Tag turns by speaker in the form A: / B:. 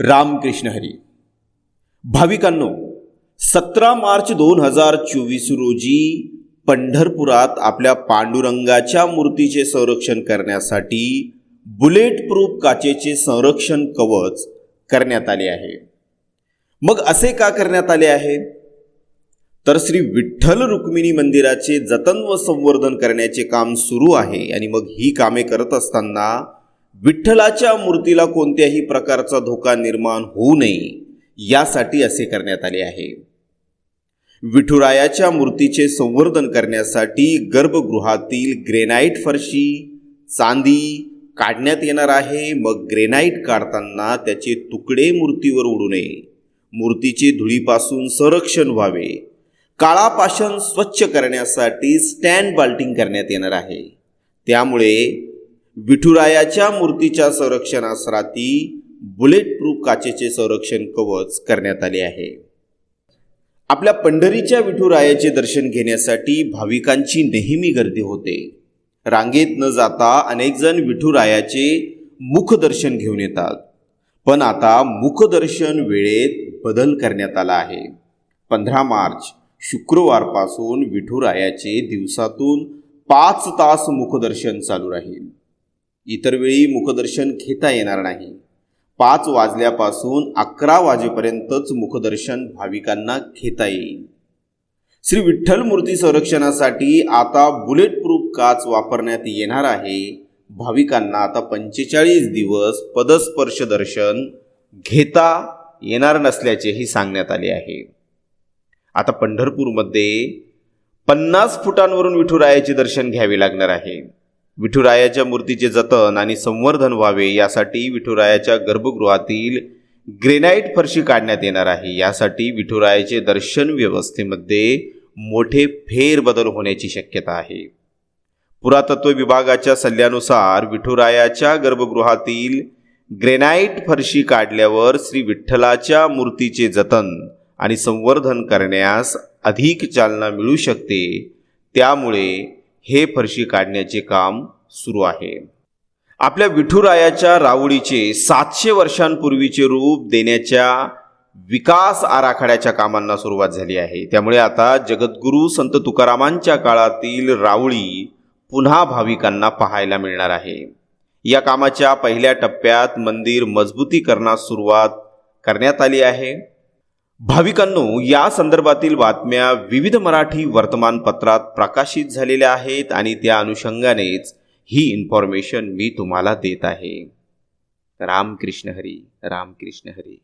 A: रामकृष्ण हरी. भाविकांनो सतरा मार्च दोन हजार चोवीस रोजी पंढरपुरात आपल्या पांडुरंगाच्या मूर्तीचे संरक्षण करण्यासाठी बुलेट प्रूफ काचेचे संरक्षण कवच करण्यात आले आहे. मग असे का करण्यात आले आहे? तर श्री विठ्ठल रुक्मिणी मंदिराचे जतन व संवर्धन करण्याचे काम सुरू आहे आणि मग ही कामे करत असताना विठ्ठलाच्या मूर्तीला कोणत्याही प्रकारचा धोका निर्माण होऊ नये यासाठी असे करण्यात आले आहे. विठुरायाच्या मूर्तीचे संवर्धन करण्यासाठी गर्भगृहातील ग्रेनाईट फरशी चांदी काढण्यात येणार आहे. मग ग्रेनाईट काढताना त्याचे तुकडे मूर्तीवर उडू नये. मूर्तीचे धुळीपासून संरक्षण व्हावे. काळापाषण स्वच्छ करण्यासाठी स्टँड बाल्टिंग करण्यात येणार आहे. त्यामुळे विठुरायाच्या मूर्तीच्या संरक्षणासाठी बुलेट प्रूफ काचेचे संरक्षण कवच करण्यात आले आहे. आपल्या पंढरीच्या विठुरायाचे दर्शन घेण्यासाठी भाविकांची नेहमी गर्दी होते. रांगेत न जाता अनेक जण विठुरायाचे मुखदर्शन घेऊन येतात. पण आता मुखदर्शन वेळेत बदल करण्यात आला आहे. पंधरा मार्च शुक्रवारपासून विठुरायाचे दिवसातून पाच तास मुखदर्शन चालू राहील. इतर वेळी मुखदर्शन घेता येणार नाही. पाच वाजल्यापासून अकरा वाजेपर्यंतच मुखदर्शन भाविकांना घेता येईल. श्री विठ्ठल मूर्ती संरक्षणासाठी आता बुलेट प्रूफ काच वापरण्यात येणार आहे. भाविकांना आता पंचेचाळीस दिवस पदस्पर्श दर्शन घेता येणार नसल्याचेही सांगण्यात आले आहे. आता पंढरपूरमध्ये पन्नास फुटांवरून विठुरायाचे दर्शन घ्यावे लागणार आहे. विठुरायाच्या मूर्तीचे जतन आणि संवर्धन व्हावे यासाठी विठुरायाच्या गर्भगृहातील ग्रेनाईट फरशी काढण्यात येणार आहे. यासाठी विठुरायाचे दर्शन व्यवस्थेमध्ये मोठे फेरबदल होण्याची शक्यता आहे. पुरातत्व विभागाच्या सल्ल्यानुसार विठुरायाच्या गर्भगृहातील ग्रेनाईट फरशी काढल्यावर श्री विठ्ठलाच्या मूर्तीचे जतन आणि संवर्धन करण्यास अधिक चालना मिळू शकते. त्यामुळे हे फरशी काढण्याचे काम सुरू आहे. आपल्या विठुरायाच्या रावळीचे सातशे वर्षांपूर्वीचे रूप देण्याच्या विकास आराखड्याच्या कामांना सुरुवात झाली आहे. त्यामुळे आता जगद्गुरू संत तुकारामांच्या काळातील रावळी पुन्हा भाविकांना पाहायला मिळणार आहे. या कामाच्या पहिल्या टप्प्यात मंदिर मजबूतीकरणास सुरुवात करण्यात आली आहे. भाविकांनो या संदर्भातील बातम्या विविध मराठी वर्तमानपत्रात प्रकाशित झालेल्या आहेत आणि त्या अनुषंगानेच ही इन्फॉर्मेशन मी तुम्हाला देत आहे. रामकृष्ण हरी रामकृष्ण हरी.